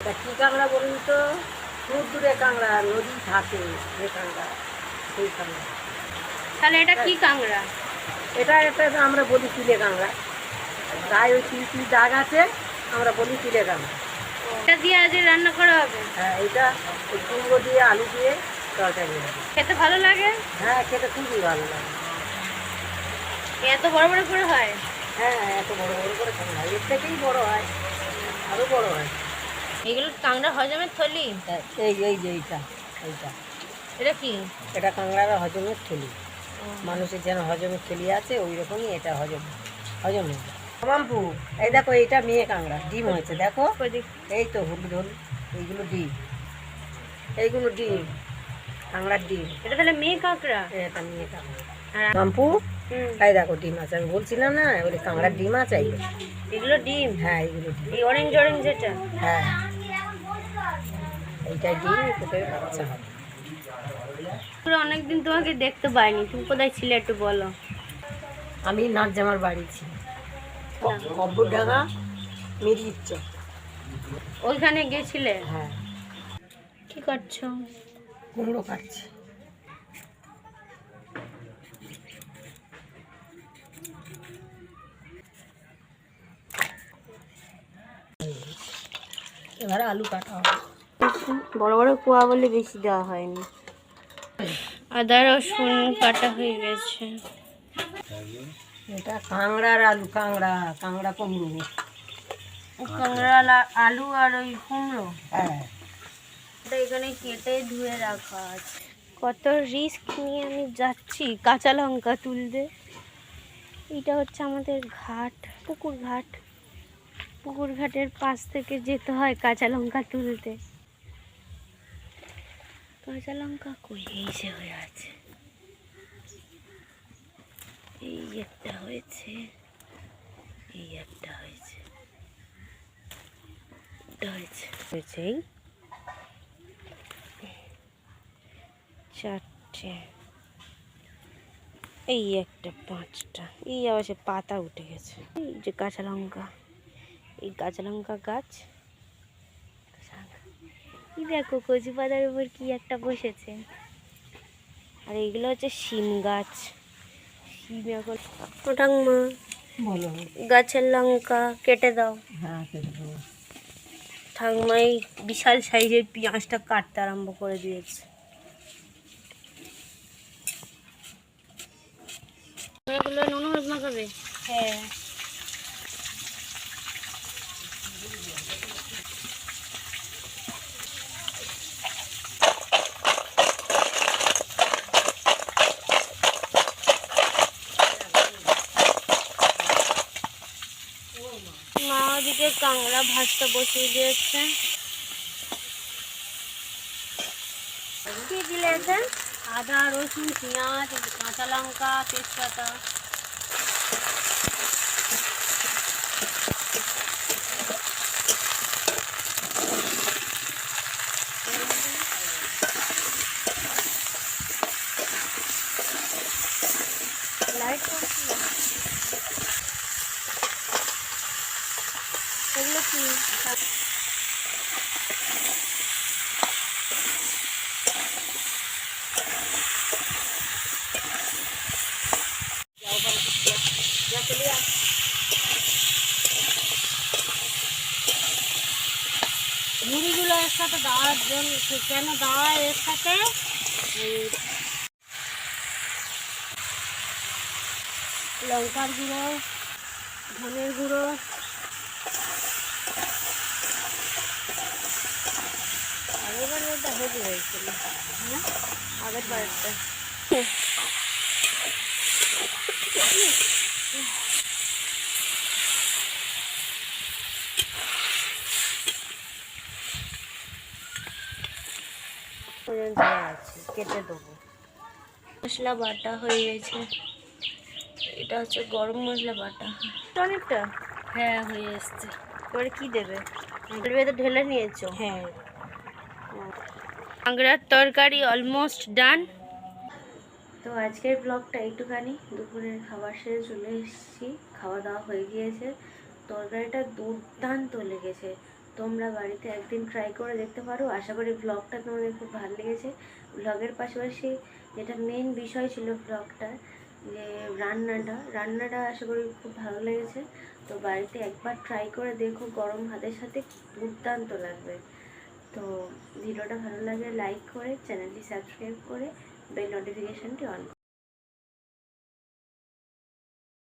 তা কী কাঁকড়া বলুন তো? দূর দূরে কাঁকড়া নদী থাকে যে কাঁকড়া সেই কাঁকড়া তাহলে এটা কি কাঁকড়া? এটা একটা আমরা বলি তিলে কাঁকড়া। গায়ে ওই তিল তিল দাগ আছে আমরা বলি তিলে কাঁকড়া। এটা দিয়ে আজ রান্না করা হবে? হ্যাঁ এটা কুমড়ো দিয়ে আলু দিয়ে তরকারি হবে। খেতে ভালো লাগে? হ্যাঁ খেতে খুবই ভালো লাগে। এত বড় বড় করে হয়? হ্যাঁ এত বড় বড় করে হয়? এর থেকেই বড় হয় আরও বড় হয়। এগুলো কাঁকড়া হজমের থলি। হ্যাঁ, এই এই যে এইটা এইটা। এটা কি? এটা কাঁকড়ার হজমের থলি। মানুষের যেন হজমের থলি আছে ওই রকমই এটা হজম হজম হয় মাম্পু এই দেখো এইটা মেয়ে কাঁকড়া ডিম হয়েছে দেখো। এই তো হলুদ হলুদ এইগুলো ডিম। এইগুলো ডিম কাঁকড়ার ডিম। এটা তাহলে মেয়ে কাঁকড়া? এটা মেয়ে কাঁকড়া। আর মাম্পু এই দেখো ডিম আছে আমি বলছিলাম না ওই কাঁকড়ার ডিম আছে এগুলো ডিম? হ্যাঁ এইগুলো ডিম। এই অরেঞ্জ অরেঞ্জ যেটা? হ্যাঁ। এইটাই ডিম তোকে বাচ্চা হবে? পুরো অনেকদিন তোমাকে দেখতে পাইনি। তুমি কোথায় ছিলে একটু বলো। আমি নাচ জামার বাড়ি ছিল কব্বরডাঙ্গা মিরির চক ওইখানে গেছিলে? হ্যাঁ। কি করছ? কুমড়ো কাটছি। এবারে আলু কাটা হবে। বড় বড় কুয়া বলে বেশি দেওয়া হয়নি। আদা রসুন কাটা হয়ে গেছে। এটা কাংড়ার আলু কাংড়া কাংড়া কুমড়ো। কাঁকড়া আলু আর ওই কুমড়ো। হ্যাঁ। এটা এখানে কেটে ধুয়ে রাখা আছে। কত রিস্ক নিয়ে আমি যাচ্ছি কাঁচা লঙ্কা তুলতে। এটা হচ্ছে আমাদের ঘাট পুকুর ঘাট। পুকুর ঘাটের পাশ থেকে যেতে হয় কাঁচা লঙ্কা তুলতে। কাঁচা লঙ্কা কই? হয়ে আছে। এই একটা হয়েছে, এই একটা হয়েছে। হয়েছে। হয়েছে এই? চারটে। এই একটা, পাঁচটা। এই আবার সে পাতা উঠে গেছে। এই যে কাঁচা লঙ্কা। এই কাঁচা লঙ্কা গাছ। এই দেখো কচি পাতার উপর কি একটা বসেছে। আর এইগুলো হচ্ছে শিম গাছ। শিম এখন বলো। গাছের লঙ্কা কেটে দাও। হ্যাঁ কেটে দেবো। ঠাকুমা এই বিশাল সাইজের পেঁয়াজটা কাটতে আরম্ভ করে দিয়েছে। এগুলো নুন মাখাবে? হ্যাঁ। মা ওদিকে কাংড়া ভাজটা বসিয়ে দিয়েছে। কি দিলে এতে আদা রসুন পেঁয়াজ কাঁচা লঙ্কা তেজপাতা। লাইট এগুলো কি মুড়িগুলো এর সাথে দেওয়ার জন্য কেন দেওয়া এর সাথে লঙ্কার গুঁড়ো ধনের গুঁড়ো আগের হেভি হয়েছিল। হ্যাঁ? আগের আছে কেটে দেবো। মশলা বাটা হয়ে গেছে। এটা হচ্ছে গরম মশলা বাটা। অনেকটা হ্যাঁ হয়ে এসছে। এবারে কি দেবে? ঢেলে নিয়েছো? হ্যাঁ। কাঁকড়ার তরকারি অলমোস্ট ডান তো আজকের ব্লগটা একটুখানি দুপুরের খাবার সেরে চলে এসেছি, খাওয়া দাওয়া হয়ে গিয়েছে। তরকারিটা দুর্দান্ত লেগেছে। তোমরা বাড়িতে একদিন ট্রাই করে দেখতে পারো। আশা করি ব্লগটা তোমাদের খুব ভালো লেগেছে। ব্লগের পাশাপাশি যেটা মেন বিষয় ছিল ব্লগটার যে রান্নাটা রান্নাটা আশা করি খুব ভালো লেগেছে। তো বাড়িতে একবার ট্রাই করে দেখো, গরম ভাতের সাথে দুর্দান্ত লাগবে। তো ভিডিওটা ভালো লাগলে লাইক করে চ্যানেলটি সাবস্ক্রাইব করে বেল নোটিফিকেশানটি অন